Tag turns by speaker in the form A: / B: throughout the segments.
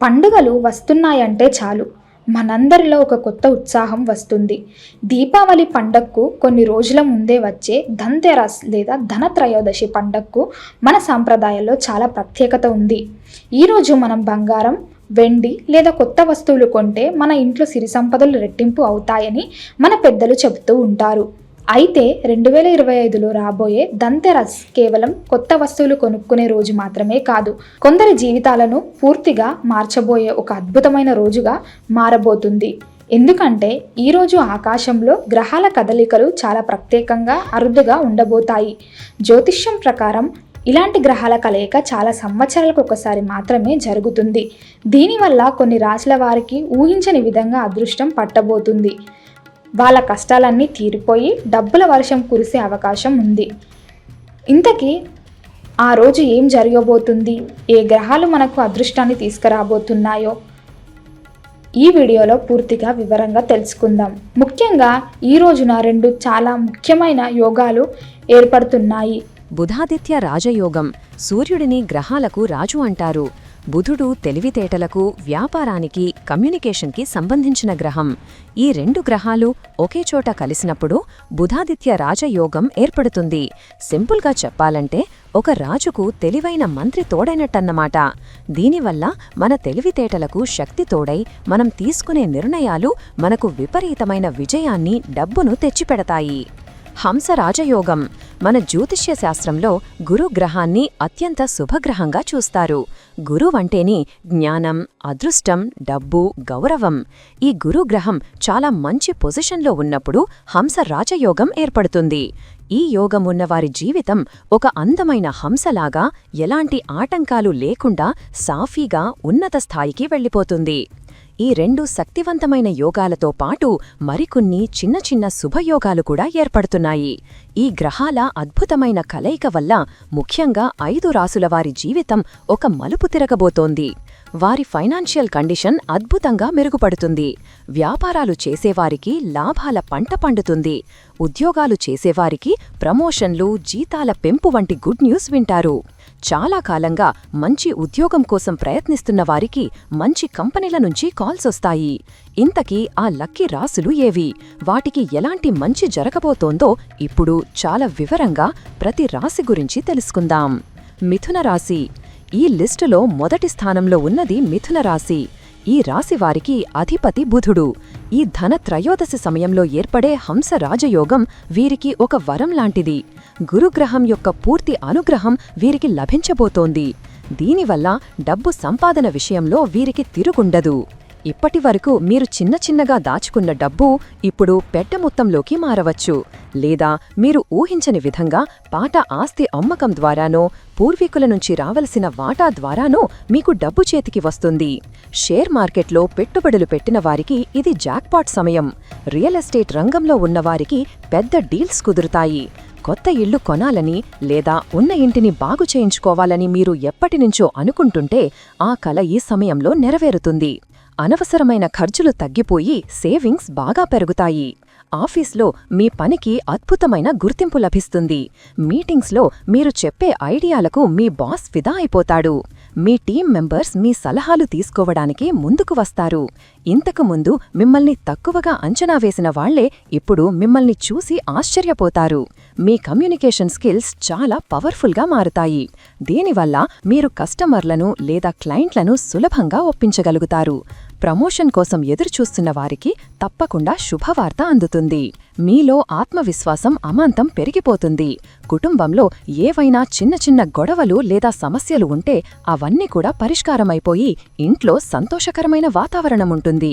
A: పండుగలు వస్తున్నాయంటే చాలు. మనందరిలో ఒక కొత్త ఉత్సాహం వస్తుంది. దీపావళి పండగకు కొన్ని రోజుల ముందే వచ్చే ధన్తెరస్ లేదా ధనత్రయోదశి పండగకు మన సాంప్రదాయంలో చాలా ప్రత్యేకత ఉంది. ఈరోజు మనం బంగారం వెండి లేదా కొత్త వస్తువులు కొంటే మన ఇంట్లో సిరి సంపదలు రెట్టింపు అవుతాయని మన పెద్దలు చెబుతూ ఉంటారు. అయితే రెండు వేల ఇరవై ఐదులో రాబోయే దంతెరస్ కేవలం కొత్త వస్తువులు కొనుక్కునే రోజు మాత్రమే కాదు కొందరి జీవితాలను పూర్తిగా మార్చబోయే ఒక అద్భుతమైన రోజుగా మారబోతుంది. ఎందుకంటే ఈరోజు ఆకాశంలో గ్రహాల కదలికలు చాలా ప్రత్యేకంగా అరుదుగా ఉండబోతాయి. జ్యోతిష్యం ప్రకారం ఇలాంటి గ్రహాల కలయిక చాలా సంవత్సరాలకు ఒకసారి మాత్రమే జరుగుతుంది. దీనివల్ల కొన్ని రాశుల వారికి ఊహించని విధంగా అదృష్టం పట్టబోతుంది. వాళ్ళ కష్టాలన్నీ తీరిపోయి డబ్బుల వర్షం కురిసే అవకాశం ఉంది. ఇంతకీ ఆ రోజు ఏం జరగబోతుంది? ఏ గ్రహాలు మనకు అదృష్టాన్ని తీసుకురాబోతున్నాయో? ఈ వీడియోలో పూర్తిగా వివరంగా తెలుసుకుందాం. ముఖ్యంగా ఈ రోజున రెండు చాలా ముఖ్యమైన యోగాలు ఏర్పడుతున్నాయి.
B: బుధాదిత్య రాజయోగం సూర్యుడిని గ్రహాలకు రాజు అంటారు. బుధుడు తెలివితేటలకు వ్యాపారానికి కమ్యూనికేషన్కి సంబంధించిన గ్రహం. ఈ రెండు గ్రహాలు ఒకే చోట కలిసినప్పుడు బుధాదిత్య రాజయోగం ఏర్పడుతుంది. సింపుల్గా చెప్పాలంటే ఒక రాజుకు తెలివైన మంత్రి తోడైనట్టన్నమాట. దీనివల్ల మన తెలివితేటలకు శక్తి తోడై మనం తీసుకునే నిర్ణయాలు మనకు విపరీతమైన విజయాన్ని డబ్బును తెచ్చిపెడతాయి. హంస రాజయోగం. మన జ్యోతిష్య శాస్త్రంలో గురుగ్రహాన్ని అత్యంత శుభగ్రహంగా చూస్తారు. గురువంటేని జ్ఞానం అదృష్టం డబ్బు గౌరవం. ఈ గురుగ్రహం చాలా మంచి పొజిషన్లో ఉన్నప్పుడు హంస రాజయోగం ఏర్పడుతుంది. ఈ యోగం ఉన్నవారి జీవితం ఒక అందమైన హంసలాగా ఎలాంటి ఆటంకాలు లేకుండా సాఫీగా ఉన్నత స్థాయికి వెళ్ళిపోతుంది. ఈ రెండు శక్తివంతమైన యోగాలతో పాటు మరికొన్ని చిన్న చిన్న శుభయోగాలు కూడా ఏర్పడుతున్నాయి. ఈ గ్రహాల అద్భుతమైన కలయిక వల్ల ముఖ్యంగా ఐదు రాసుల వారి జీవితం ఒక మలుపు తిరగబోతోంది. వారి ఫైనాన్షియల్ కండిషన్ అద్భుతంగా మెరుగుపడుతుంది. వ్యాపారాలు చేసేవారికి లాభాల పంట పండుతుంది. ఉద్యోగాలు చేసేవారికి ప్రమోషన్లు జీతాల పెంపు వంటి గుడ్ న్యూస్ వింటారు. చాలా కాలంగా మంచి ఉద్యోగం కోసం ప్రయత్నిస్తున్న వారికి మంచి కంపెనీల నుంచి కాల్స్ వస్తాయి. ఇంతకీ ఆ లక్కీ రాసులు ఏవి? వాటికి ఎలాంటి మంచి జరగబోతోందో ఇప్పుడు చాలా వివరంగా ప్రతి రాశి గురించి తెలుసుకుందాం. మిథున రాశి. ఈ లిస్టులో మొదటి స్థానంలో ఉన్నది మిథున రాశి. ఈ రాశివారికి అధిపతి బుధుడు. ఈ ధన త్రయోదశి సమయంలో ఏర్పడే హంస రాజయోగం వీరికి ఒక వరం లాంటిది. గురుగ్రహం యొక్క పూర్తి అనుగ్రహం వీరికి లభించబోతోంది. దీనివల్ల డబ్బు సంపాదన విషయంలో వీరికి తిరుగుండదు. ఇప్పటివరకు మీరు చిన్న చిన్నగా దాచుకున్న డబ్బు ఇప్పుడు పెద్ద మొత్తంలోకి మారవచ్చు. లేదా మీరు ఊహించని విధంగా పాట ఆస్తి అమ్మకం ద్వారానో పూర్వీకుల నుంచి రావలసిన వాటా ద్వారానో మీకు డబ్బు చేతికి వస్తుంది. షేర్ మార్కెట్లో పెట్టుబడులు పెట్టిన వారికి ఇది జాక్పాట్ సమయం. రియల్ ఎస్టేట్ రంగంలో ఉన్నవారికి పెద్ద డీల్స్ కుదురుతాయి. కొత్త ఇల్లు కొనాలని లేదా ఉన్న ఇంటిని బాగు చేయించుకోవాలని మీరు ఎప్పటినుంచో అనుకుంటుంటే ఆ కల ఈ సమయంలో నెరవేరుతుంది. అనవసరమైన ఖర్చులు తగ్గిపోయి సేవింగ్స్ బాగా పెరుగుతాయి. ఆఫీస్లో మీ పనికి అద్భుతమైన గుర్తింపు లభిస్తుంది. మీటింగ్స్లో మీరు చెప్పే ఐడియాలకు మీ బాస్ ఫిదా అయిపోతాడు. మీ టీం మెంబర్స్ మీ సలహాలు తీసుకోవడానికి ముందుకు వస్తారు. ఇంతకు ముందు మిమ్మల్ని తక్కువగా అంచనా వేసిన వాళ్ళే ఇప్పుడు మిమ్మల్ని చూసి ఆశ్చర్యపోతారు. మీ కమ్యూనికేషన్ స్కిల్స్ చాలా పవర్ఫుల్గా మారుతాయి. దీనివల్ల మీరు కస్టమర్లను లేదా క్లయింట్లను సులభంగా ఒప్పించగలుగుతారు. ప్రమోషన్ కోసం ఎదురుచూస్తున్న వారికి తప్పకుండా శుభవార్త అందుతుంది. మీలో ఆత్మవిశ్వాసం అమాంతం పెరిగిపోతుంది. కుటుంబంలో ఏవైనా చిన్న చిన్న గొడవలు లేదా సమస్యలు ఉంటే అవన్నీ కూడా పరిష్కారమైపోయి ఇంట్లో సంతోషకరమైన వాతావరణముంటుంది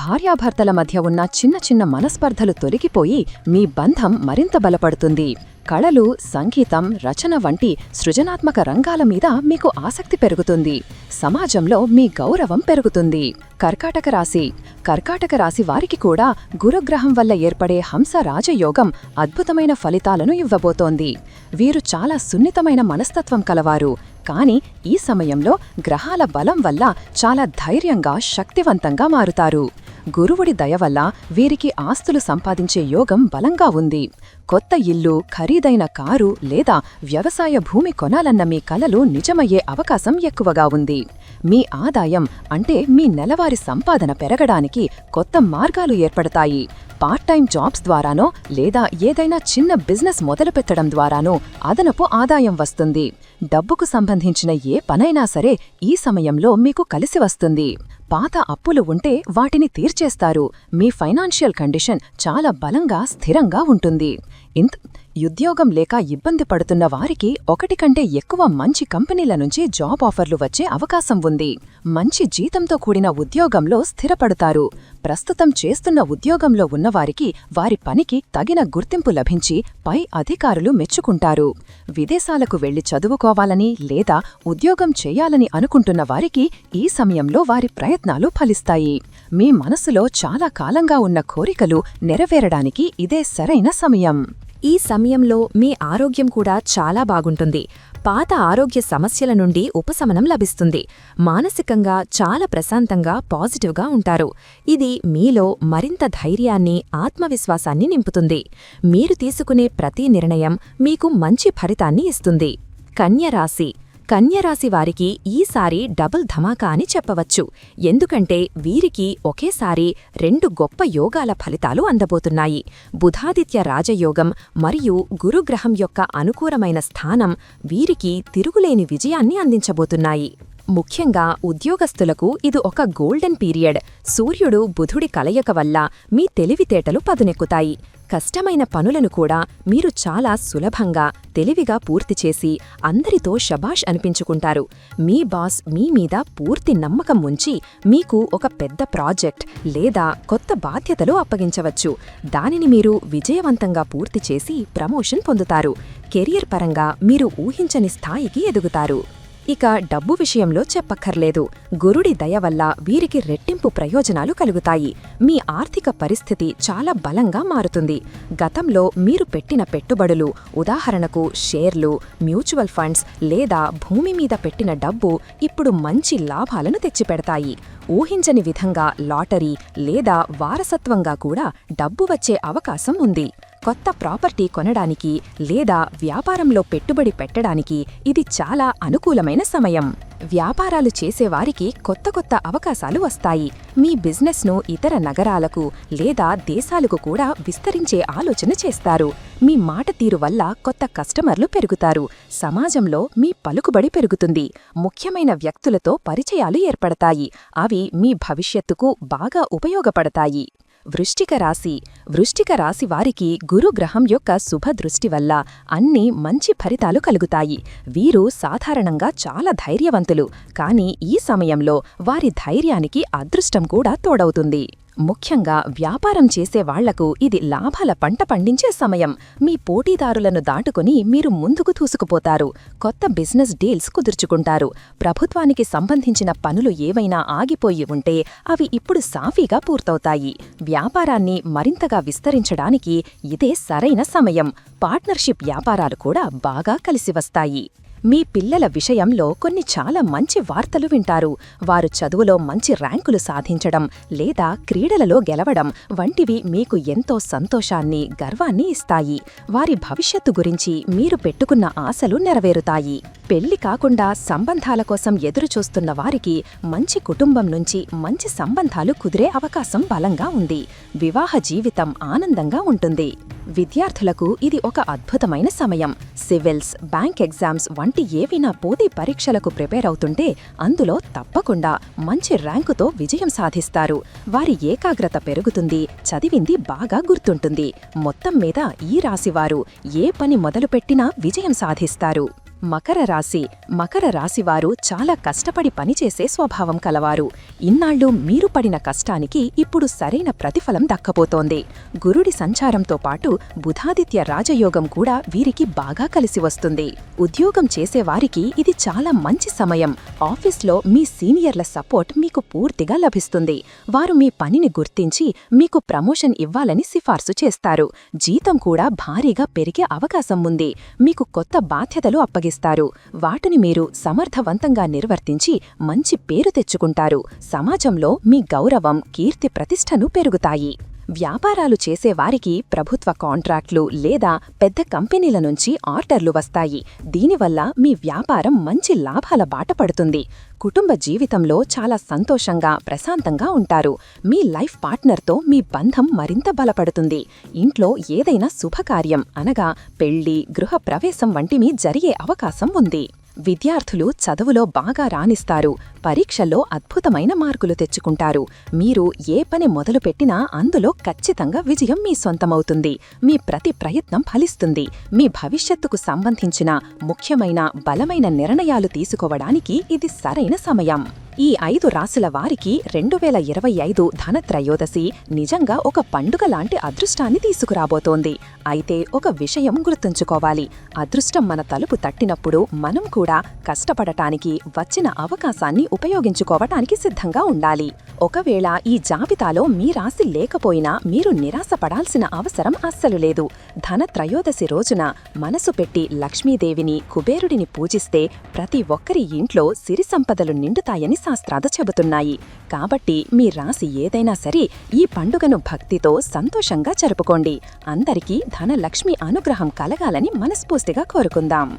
B: భార్యాభర్తల మధ్య ఉన్న చిన్న చిన్న మనస్పర్ధలు తొలగిపోయి మీ బంధం మరింత బలపడుతుంది. కళలు సంగీతం రచన వంటి సృజనాత్మక రంగాల మీద మీకు ఆసక్తి పెరుగుతుంది. సమాజంలో మీ గౌరవం పెరుగుతుంది. కర్కాటక రాశి. కర్కాటక రాశి వారికి కూడా గురుగ్రహం వల్ల ఏర్పడే హంస రాజయోగం అద్భుతమైన ఫలితాలను ఇవ్వబోతోంది. వీరు చాలా సున్నితమైన మనస్తత్వం కలవారు. కాని ఈ సమయంలో గ్రహాల బలం వల్ల చాలా ధైర్యంగా శక్తివంతంగా మారుతారు.
C: గురువుడి దయ వల్ల వీరికి ఆస్తులు సంపాదించే యోగం బలంగా ఉంది. కొత్త ఇల్లు ఖరీదైన కారు లేదా వ్యవసాయ భూమి కొనాలన్న మీ కలలు నిజమయ్యే అవకాశం ఎక్కువగా ఉంది. మీ ఆదాయం అంటే మీ నెలవారి సంపాదన పెరగడానికి కొత్త మార్గాలు ఏర్పడతాయి. పార్ట్ టైం జాబ్స్ ద్వారానో లేదా ఏదైనా చిన్న బిజినెస్ మొదలుపెట్టడం ద్వారానో అదనపు ఆదాయం వస్తుంది. డబ్బుకు సంబంధించిన ఏ పనైనా సరే ఈ సమయంలో మీకు కలిసి వస్తుంది. పాత అప్పులు ఉంటే వాటిని తీర్చేస్తారు. మీ ఫైనాన్షియల్ కండిషన్ చాలా బలంగా స్థిరంగా ఉంటుంది. ఇంత ఉద్యోగం లేక ఇబ్బంది పడుతున్న వారికి ఒకటి కంటే ఎక్కువ మంచి కంపెనీల నుంచి జాబ్ ఆఫర్లు వచ్చే అవకాశం ఉంది. మంచి జీతంతో కూడిన ఉద్యోగంలో స్థిరపడతారు. ప్రస్తుతం చేస్తున్న ఉద్యోగంలో ఉన్నవారికి వారి పనికి తగిన గుర్తింపు లభించి పై అధికారులు మెచ్చుకుంటారు. విదేశాలకు వెళ్ళి చదువుకోవాలని లేదా ఉద్యోగం చేయాలని అనుకుంటున్న వారికి ఈ సమయంలో వారి ప్రయత్నాలు ఫలిస్తాయి. మీ మనసులో చాలా కాలంగా ఉన్న కోరికలు నెరవేరడానికి ఇదే సరైన సమయం.
B: ఈ సమయంలో మీ ఆరోగ్యం కూడా చాలా బాగుంటుంది. పాత ఆరోగ్య సమస్యల నుండి ఉపశమనం లభిస్తుంది. మానసికంగా చాలా ప్రశాంతంగా పాజిటివ్గా ఉంటారు. ఇది మీలో మరింత ధైర్యాన్ని ఆత్మవిశ్వాసాన్ని నింపుతుంది. మీరు తీసుకునే ప్రతి నిర్ణయం మీకు మంచి ఫలితాన్ని ఇస్తుంది. కన్యరాశి కన్యరాశి వారికి ఈసారి డబుల్ ధమాకా అని చెప్పవచ్చు. ఎందుకంటే వీరికి ఒకేసారి రెండు గొప్ప యోగాల ఫలితాలు అందబోతున్నాయి. బుధాదిత్య రాజయోగం మరియు గురుగ్రహం యొక్క అనుకూలమైన స్థానం వీరికి తిరుగులేని విజయాన్ని అందించబోతున్నాయి. ముఖ్యంగా ఉద్యోగస్తులకు ఇది ఒక గోల్డెన్ పీరియడ్. సూర్యుడు బుధుడి కలయిక వల్ల మీ తెలివితేటలు పదునెక్కుతాయి. కష్టమైన పనులను కూడా మీరు చాలా సులభంగా తెలివిగా పూర్తి చేసి అందరితో షబాష్ అనిపించుకుంటారు. మీ బాస్ మీ మీద పూర్తి నమ్మకం ఉంచి మీకు ఒక పెద్ద ప్రాజెక్ట్ లేదా కొత్త బాధ్యతలు అప్పగించవచ్చు. దానిని మీరు విజయవంతంగా పూర్తి చేసి ప్రమోషన్ పొందుతారు. కెరియర్ పరంగా మీరు ఊహించని స్థాయికి ఎదుగుతారు. ఇక డబ్బు విషయంలో చెప్పక్కర్లేదు. గురుడి దయ వల్ల వీరికి రెట్టింపు ప్రయోజనాలు కలుగుతాయి. మీ ఆర్థిక పరిస్థితి చాలా బలంగా మారుతుంది. గతంలో మీరు పెట్టిన పెట్టుబడులు ఉదాహరణకు షేర్లు మ్యూచువల్ ఫండ్స్ లేదా భూమి మీద పెట్టిన డబ్బు ఇప్పుడు మంచి లాభాలను తెచ్చిపెడతాయి. ఊహించని విధంగా లాటరీ లేదా వారసత్వంగా కూడా డబ్బు వచ్చే అవకాశం ఉంది. కొత్త ప్రాపర్టీ కొనడానికి లేదా వ్యాపారంలో పెట్టుబడి పెట్టడానికి ఇది చాలా అనుకూలమైన సమయం. వ్యాపారాలు చేసేవారికి కొత్త కొత్త అవకాశాలు వస్తాయి. మీ బిజినెస్ను ఇతర నగరాలకు లేదా దేశాలకు కూడా విస్తరించే ఆలోచన చేస్తారు. మీ మాట తీరు వల్ల కొత్త కస్టమర్లు పెరుగుతారు. సమాజంలో మీ పలుకుబడి పెరుగుతుంది. ముఖ్యమైన వ్యక్తులతో పరిచయాలు ఏర్పడతాయి. అవి మీ భవిష్యత్తుకు బాగా ఉపయోగపడతాయి. వృష్టిక రాశి. వృష్టిక రాశి వారికి గురుగ్రహం యొక్క శుభదృష్టి వల్ల అన్ని మంచి ఫలితాలు కలుగుతాయి. వీరు సాధారణంగా చాలా ధైర్యవంతులు. కానీ ఈ సమయంలో వారి ధైర్యానికి అదృష్టం కూడా తోడవుతుంది. ముఖ్యంగా వ్యాపారం చేసేవాళ్ళకు ఇది లాభాల పంట పండించే సమయం. మీ పోటీదారులను దాటుకుని మీరు ముందుకు దూసుకుపోతారు. కొత్త బిజినెస్ డీల్స్ కుదుర్చుకుంటారు. ప్రభుత్వానికి సంబంధించిన పనులు ఏవైనా ఆగిపోయి ఉంటే అవి ఇప్పుడు సాఫీగా పూర్తవుతాయి. వ్యాపారాన్ని మరింతగా విస్తరించడానికి ఇదే సరైన సమయం. పార్ట్నర్షిప్ వ్యాపారాలు కూడా బాగా కలిసి వస్తాయి. మీ పిల్లల విషయంలో కొన్ని చాలా మంచి వార్తలు వింటారు. వారు చదువులో మంచి ర్యాంకులు సాధించడం లేదా క్రీడలలో గెలవడం వంటివి మీకు ఎంతో సంతోషాన్ని గర్వాన్ని ఇస్తాయి. వారి భవిష్యత్తు గురించి మీరు పెట్టుకున్న ఆశలు నెరవేరుతాయి. పెళ్ళి కాకుండా సంబంధాల కోసం ఎదురుచూస్తున్న వారికి మంచి కుటుంబం నుంచి మంచి సంబంధాలు కుదిరే అవకాశం బలంగా ఉంది. వివాహ జీవితం ఆనందంగా ఉంటుంది. విద్యార్థులకు ఇది ఒక అద్భుతమైన సమయం. సివిల్స్ బ్యాంక్ ఎగ్జామ్స్ వంటి ఏవైనా పోటీ పరీక్షలకు ప్రిపేర్ అవుతుంటే అందులో తప్పకుండా మంచి ర్యాంకుతో విజయం సాధిస్తారు. వారి ఏకాగ్రత పెరుగుతుంది చదివింది బాగా గుర్తుంటుంది. మొత్తం మీద ఈ రాశివారు ఏ పని మొదలుపెట్టినా విజయం సాధిస్తారు. మకర రాశి. మకర రాశివారు చాలా కష్టపడి పనిచేసే స్వభావం కలవారు. ఇన్నాళ్ళు మీరు పడిన కష్టానికి ఇప్పుడు సరైన ప్రతిఫలం దక్కబోతోంది. గురుడి సంచారంతో పాటు బుధాదిత్య రాజయోగం కూడా వీరికి బాగా కలిసి వస్తుంది. ఉద్యోగం చేసేవారికి ఇది చాలా మంచి సమయం. ఆఫీస్లో మీ సీనియర్ల సపోర్ట్ మీకు పూర్తిగా లభిస్తుంది. వారు మీ పనిని గుర్తించి మీకు ప్రమోషన్ ఇవ్వాలని సిఫార్సు చేస్తారు. జీతం కూడా భారీగా పెరిగే అవకాశం ఉంది. మీకు కొత్త బాధ్యతలు అప్పగిస్తారు. సంపాదిస్తారు వాటిని మీరు సమర్థవంతంగా నిర్వర్తించి మంచి పేరు తెచ్చుకుంటారు. సమాజంలో మీ గౌరవం కీర్తి ప్రతిష్టను పెరుగుతాయి. వ్యాపారాలు చేసేవారికి ప్రభుత్వ కాంట్రాక్ట్లు లేదా పెద్ద కంపెనీల నుంచి ఆర్డర్లు వస్తాయి. దీనివల్ల మీ వ్యాపారం మంచి లాభాల బాట పడుతుంది. కుటుంబ జీవితంలో చాలా సంతోషంగా ప్రశాంతంగా ఉంటారు. మీ లైఫ్ పార్ట్నర్తో మీ బంధం మరింత బలపడుతుంది. ఇంట్లో ఏదైనా శుభకార్యం అనగా పెళ్ళి గృహ ప్రవేశం వంటివి జరిగే అవకాశం ఉంది. విద్యార్థులు చదువులో బాగా రాణిస్తారు. పరీక్షల్లో అద్భుతమైన మార్కులు తెచ్చుకుంటారు. మీరు ఏ పని మొదలుపెట్టినా అందులో ఖచ్చితంగా విజయం మీ సొంతమవుతుంది. మీ ప్రతి ప్రయత్నం ఫలిస్తుంది. మీ భవిష్యత్తుకు సంబంధించిన ముఖ్యమైన బలమైన నిర్ణయాలు తీసుకోవడానికి ఇది సరైన సమయం. ఈ ఐదు రాసుల వారికి రెండు వేల ఇరవై ఐదు ధనత్రయోదశి నిజంగా ఒక పండుగ లాంటి అదృష్టాన్ని తీసుకురాబోతోంది. అయితే ఒక విషయం గుర్తుంచుకోవాలి. అదృష్టం మన తలుపు తట్టినప్పుడు మనం కూడా కష్టపడటానికి వచ్చిన అవకాశాన్ని ఉపయోగించుకోవటానికి సిద్ధంగా ఉండాలి. ఒకవేళ ఈ జాబితాలో మీ రాశి లేకపోయినా మీరు నిరాశపడాల్సిన అవసరం అస్సలు లేదు. ధనత్రయోదశి రోజున మనసు పెట్టి లక్ష్మీదేవిని కుబేరుడిని పూజిస్తే ప్రతి ఒక్కరి ఇంట్లో సిరి సంపదలు నిండుతాయని శాస్త్రాలు చెబుతున్నాయి. కాబట్టి మీ రాశి ఏదైనా సరే ఈ పండుగను భక్తితో సంతోషంగా జరుపుకోండి. అందరికీ ధనలక్ష్మి అనుగ్రహం కలగాలని మనస్ఫూర్తిగా కోరుకుందాం.